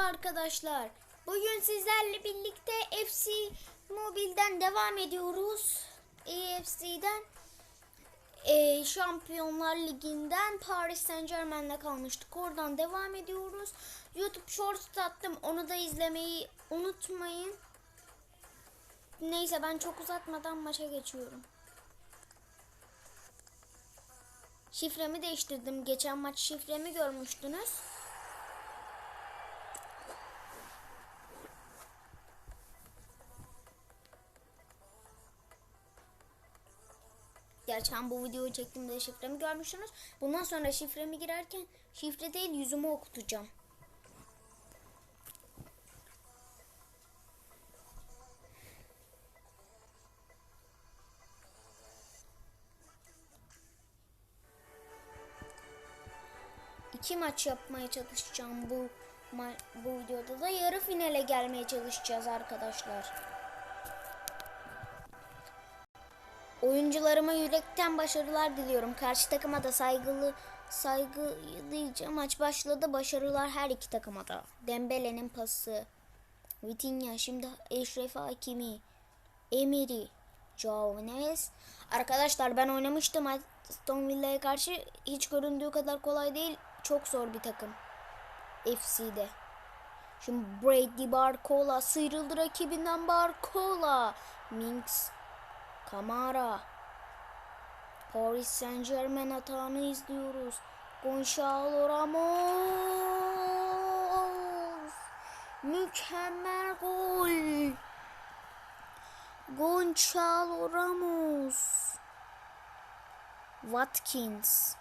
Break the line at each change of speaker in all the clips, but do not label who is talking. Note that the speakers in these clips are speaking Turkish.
arkadaşlar. Bugün sizlerle birlikte FC Mobile'den devam ediyoruz. EFC'den e, Şampiyonlar Ligi'nden Paris Saint Germain'le kalmıştık. Oradan devam ediyoruz. YouTube Shorts attım. Onu da izlemeyi unutmayın. Neyse ben çok uzatmadan maça geçiyorum. Şifremi değiştirdim. Geçen maç şifremi görmüştünüz. Geçen bu videoyu çektiğimde şifremi görmüşsünüz. Bundan sonra şifremi girerken şifre değil yüzümü okutacağım. İki maç yapmaya çalışacağım bu bu videoda da yarı finale gelmeye çalışacağız arkadaşlar. Oyuncularıma yürekten başarılar diliyorum. Karşı takıma da saygılı saygılıyca maç başladı. Başarılar her iki takıma da. Dembele'nin pası. Vitinha şimdi Eşref Hakimi. Emery. Joao Neves. Arkadaşlar ben oynamıştım Aston Villa'ya karşı. Hiç göründüğü kadar kolay değil. Çok zor bir takım. FC'de. Şimdi Brady Barcola sıyrıldı rakibinden Barcola. Minks Kamara. Paris Saint Germain atağını izliyoruz. Gonçalo Ramos. Mükemmel gol. Gonçalo Ramos. Watkins.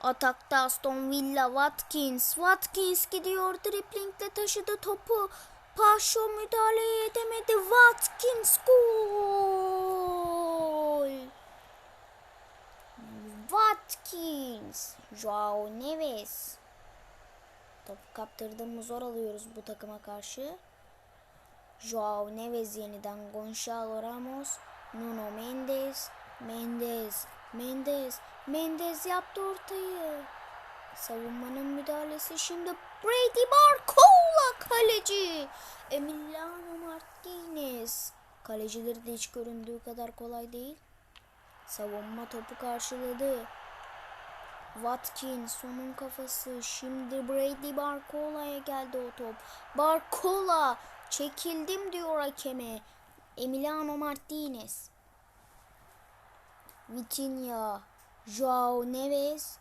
Atakta Aston Villa Watkins. Watkins gidiyor driplingle taşıdı topu. Paşo müdahale edemedi. Watkins gol. Watkins. Joao Neves. Topu kaptırdığımız zor alıyoruz bu takıma karşı. Joao Neves yeniden Gonçalo Ramos. Nuno Mendes. Mendes. Mendes. Mendes yaptı ortayı. Savunmanın müdahalesi şimdi Brady Barcola kaleci. Emiliano Martinez. Kalecileri de hiç göründüğü kadar kolay değil. Savunma topu karşıladı. Watkins onun kafası. Şimdi Brady Barcola'ya geldi o top. Barcola çekildim diyor hakeme. Emiliano Martinez. Vitinha. Joao Neves.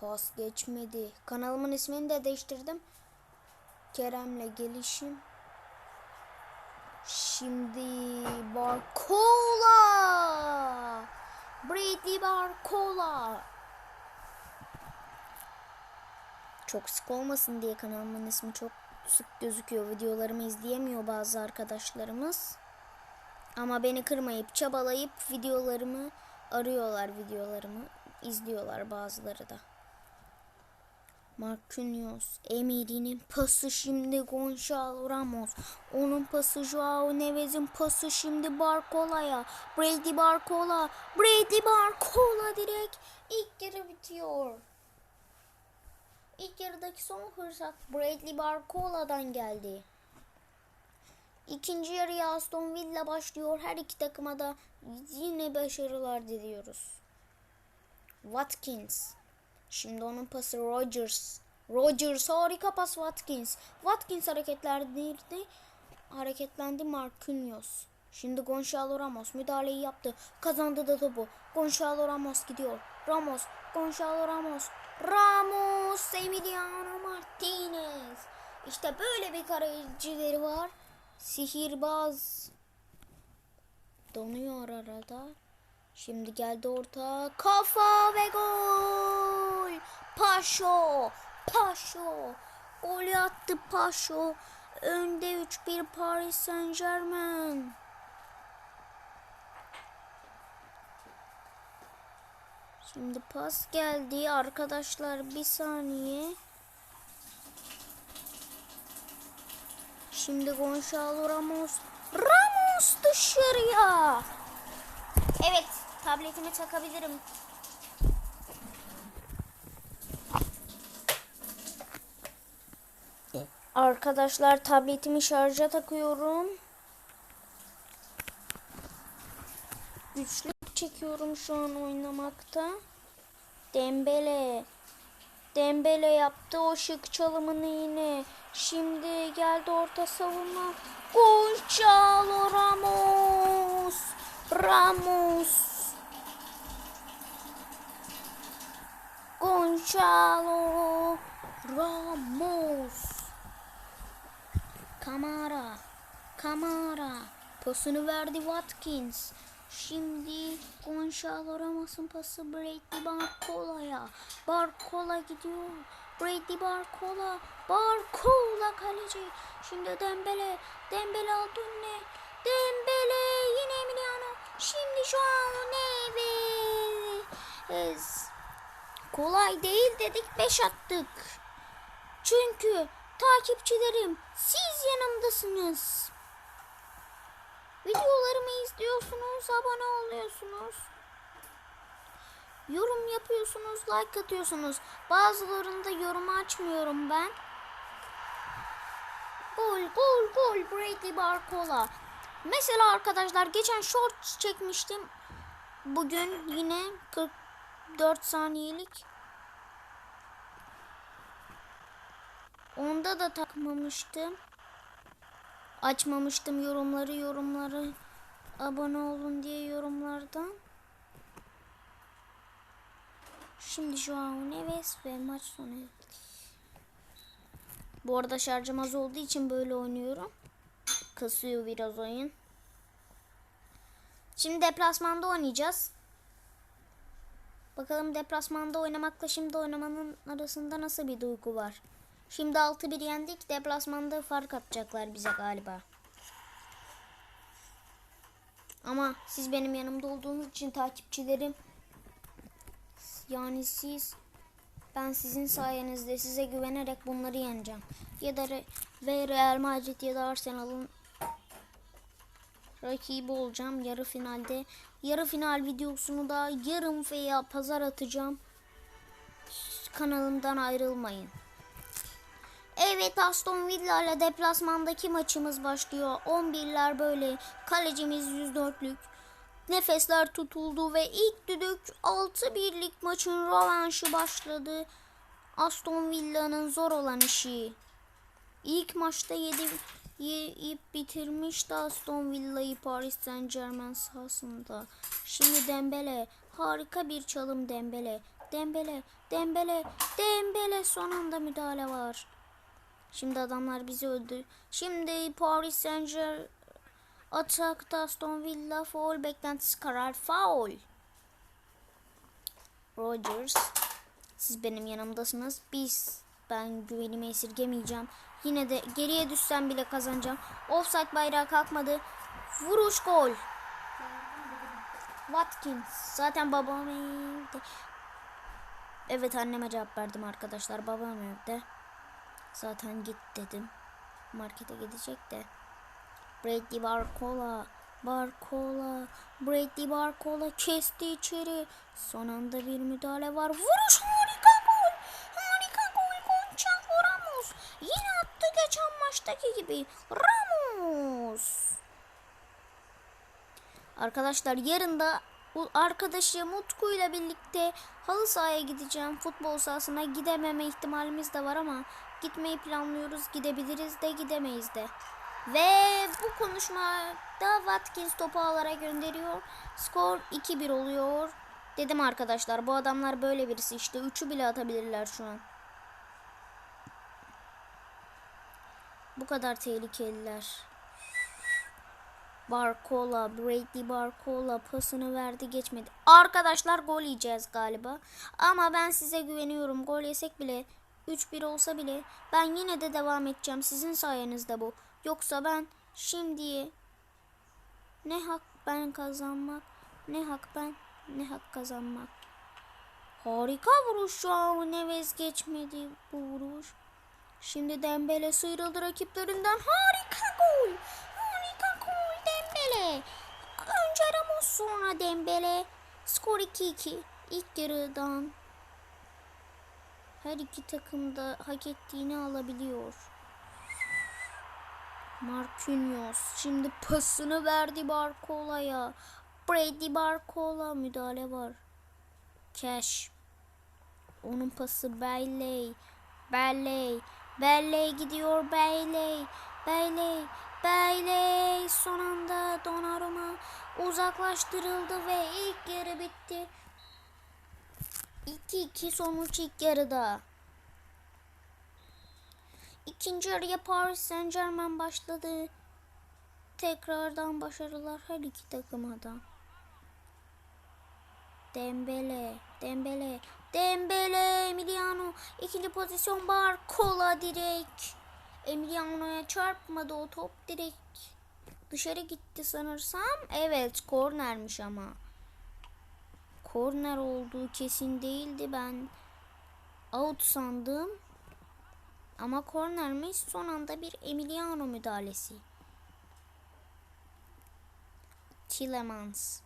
Pas geçmedi. Kanalımın ismini de değiştirdim. Kerem'le gelişim. Şimdi Barcola. Brady Barcola. Çok sık olmasın diye kanalımın ismi çok sık gözüküyor. Videolarımı izleyemiyor bazı arkadaşlarımız. Ama beni kırmayıp çabalayıp videolarımı arıyorlar videolarımı. izliyorlar bazıları da. Marquinhos, Emery'nin pası şimdi Gonçalo Ramos. Onun pası Joao Neves'in pası şimdi Barcola'ya. Brady Barcola, Brady Barcola direkt ilk yarı bitiyor. İlk yarıdaki son fırsat Bradley Barcola'dan geldi. İkinci yarıya Aston Villa başlıyor. Her iki takıma da yine başarılar diliyoruz. Watkins. Şimdi onun pası Rodgers. Rodgers harika pas Watkins. Watkins hareketlendirdi. Hareketlendi Marquinhos. Şimdi Gonçalo Ramos müdahaleyi yaptı. Kazandı da topu. Gonçalo Ramos gidiyor. Ramos. Gonçalo Ramos. Ramos. Emiliano Martinez. İşte böyle bir kalecileri var. Sihirbaz. Donuyor arada. Şimdi geldi orta. Kafa ve gol. Paşo. Paşo. Gol attı Paşo. Önde 3-1 Paris Saint Germain. Şimdi pas geldi arkadaşlar bir saniye. Şimdi Gonçalo Ramos. Ramos dışarıya. Evet tabletimi takabilirim. Arkadaşlar tabletimi şarja takıyorum. Güçlük çekiyorum şu an oynamakta. Dembele. Dembele yaptı o şık çalımını yine. Şimdi geldi orta savunma. Gonçalo Ramos. Ramos. Gonçalo Ramos. Kamara. Kamara. Pasını verdi Watkins. Şimdi Gonçalo Ramos'un pası Brady Barcola'ya. Barcola gidiyor. Brady Barcola. Barcola kaleci. Şimdi Dembele. Dembele aldı önüne. Dembele yine Emiliano. Şimdi şu an Neves. Kolay değil dedik 5 attık. Çünkü takipçilerim siz yanımdasınız. Videolarımı izliyorsunuz, abone oluyorsunuz. Yorum yapıyorsunuz, like atıyorsunuz. Bazılarında yorum açmıyorum ben. Gol, gol, gol Brady Barcola. Mesela arkadaşlar geçen shorts çekmiştim. Bugün yine 44 saniyelik. Onda da takmamıştım. Açmamıştım yorumları yorumları abone olun diye yorumlardan. Şimdi şu an Neves ve maç sonu. Bu arada şarjım az olduğu için böyle oynuyorum. Kasıyor biraz oyun. Şimdi deplasmanda oynayacağız. Bakalım deplasmanda oynamakla şimdi oynamanın arasında nasıl bir duygu var. Şimdi 6-1 yendik. Deplasmanda fark atacaklar bize galiba. Ama siz benim yanımda olduğunuz için takipçilerim yani siz ben sizin sayenizde size güvenerek bunları yeneceğim. Ya da Re- ve Real Madrid ya da Arsenal'ın rakibi olacağım yarı finalde. Yarı final videosunu da yarın veya pazar atacağım. Kanalımdan ayrılmayın. Evet Aston Villa ile deplasmandaki maçımız başlıyor. 11'ler böyle. Kalecimiz 104'lük. Nefesler tutuldu ve ilk düdük 6-1'lik maçın rövanşı başladı. Aston Villa'nın zor olan işi. İlk maçta 7 yiyip bitirmişti Aston Villa'yı Paris Saint Germain sahasında. Şimdi Dembele harika bir çalım Dembele. Dembele, Dembele, Dembele son anda müdahale var. Şimdi adamlar bizi öldü. Şimdi Paris Saint Germain atakta Aston Villa foul beklentisi karar foul. Rodgers siz benim yanımdasınız. Biz ben güvenimi esirgemeyeceğim. Yine de geriye düşsem bile kazanacağım. Offside bayrağı kalkmadı. Vuruş gol. Watkins. Zaten babam evde. Evet anneme cevap verdim arkadaşlar. Babam evde. Zaten git dedim. Markete gidecek de. Brady Barcola. Barcola. Brady Barcola kesti içeri. Son anda bir müdahale var. Vuruş maçtaki gibi. Ramos. Arkadaşlar yarın da arkadaşım Utku ile birlikte halı sahaya gideceğim. Futbol sahasına gidememe ihtimalimiz de var ama gitmeyi planlıyoruz. Gidebiliriz de gidemeyiz de. Ve bu konuşmada Watkins topu ağlara gönderiyor. Skor 2-1 oluyor. Dedim arkadaşlar bu adamlar böyle birisi işte. Üçü bile atabilirler şu an. Bu kadar tehlikeliler. Barcola, Brady Barcola pasını verdi geçmedi. Arkadaşlar gol yiyeceğiz galiba. Ama ben size güveniyorum. Gol yesek bile 3-1 olsa bile ben yine de devam edeceğim. Sizin sayenizde bu. Yoksa ben şimdiye ne hak ben kazanmak, ne hak ben, ne hak kazanmak. Harika vuruş şu an Neves geçmedi bu vuruş. Şimdi Dembele sıyrıldı rakiplerinden. Harika gol. Harika gol Dembele. Önce Ramos sonra Dembele. Skor 2-2. İlk yarıdan her iki takım da hak ettiğini alabiliyor. Marquinhos şimdi pasını verdi Barcola'ya. Brady Barcola müdahale var. Cash. Onun pası Bailey. Bailey. Bailey gidiyor Bailey. Bailey. Bailey son anda uzaklaştırıldı ve ilk yarı bitti. 2-2 sonuç ilk yarıda. İkinci yarıya Paris Saint Germain başladı. Tekrardan başarılar her iki takıma da. Dembele, Dembele, Dembele, Emiliano. İkinci pozisyon Barcola direkt. Emiliano'ya çarpmadı o top direkt. Dışarı gitti sanırsam. Evet, kornermiş ama. Korner olduğu kesin değildi ben. Out sandım. Ama kornermiş son anda bir Emiliano müdahalesi. Tillemans.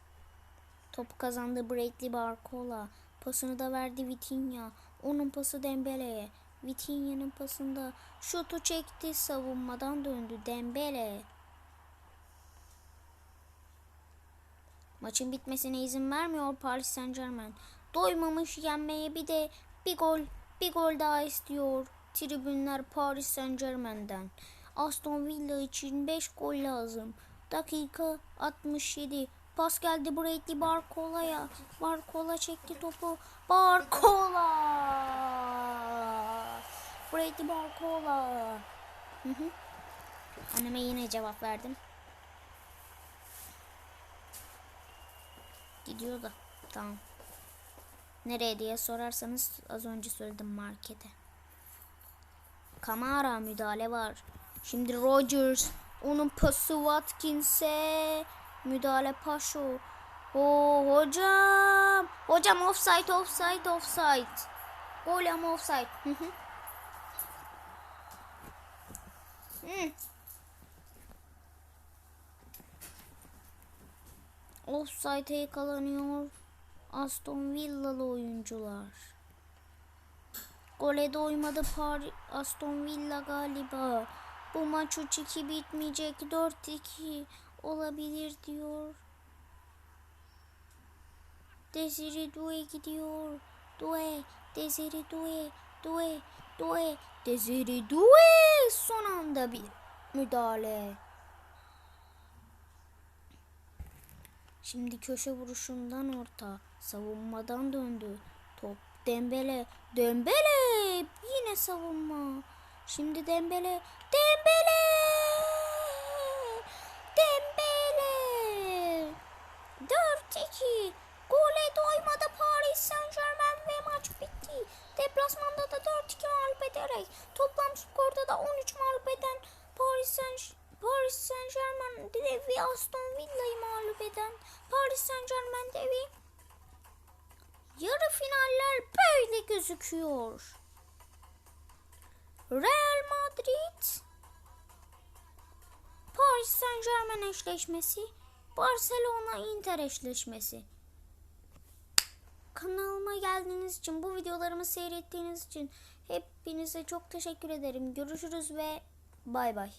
Topu kazandı Bradley Barcola. Pasını da verdi Vitinha. Onun pası Dembele'ye. Vitinha'nın pasında şutu çekti savunmadan döndü Dembele. Maçın bitmesine izin vermiyor Paris Saint Germain. Doymamış yenmeye bir de bir gol bir gol daha istiyor. Tribünler Paris Saint Germain'den. Aston Villa için 5 gol lazım. Dakika 67. Pas geldi Bradley Barcola'ya. Barcola çekti topu. Barcola! Brady Barcola. Hı hı. Anneme yine cevap verdim. Gidiyor da. Tamam. Nereye diye sorarsanız az önce söyledim markete. Kamara müdahale var. Şimdi Rodgers. Onun pası Watkins'e. Müdahale Paşo. Oo hocam. Hocam offside offside offside. Gol ama offside. Hı hı. Hı. Offside'e yakalanıyor Aston Villalı oyuncular. Gole doymadı Paris Aston Villa galiba. Bu maç 3-2 bitmeyecek 4-2 olabilir diyor. Desire Doué gidiyor. Doué, Desire Doué, Doué, Doué, Desire Doué son anda bir müdahale. Şimdi köşe vuruşundan orta. Savunmadan döndü. Top Dembele. Dembele. Yine savunma. Şimdi. Dembele. Dembele. 4-2. Gole doymadı Paris Saint Germain ve maç bitti. Deplasmanda da 4-2 mağlup ederek toplam skorda da 13 mağlup eden Paris Saint Paris Saint Germain devi Aston Villa'yı mağlup eden Paris Saint Germain devi yarı finaller böyle gözüküyor. Real Madrid Paris Saint Germain eşleşmesi Barcelona Inter eşleşmesi Kanalıma geldiğiniz için, bu videolarımı seyrettiğiniz için hepinize çok teşekkür ederim. Görüşürüz ve bay bay.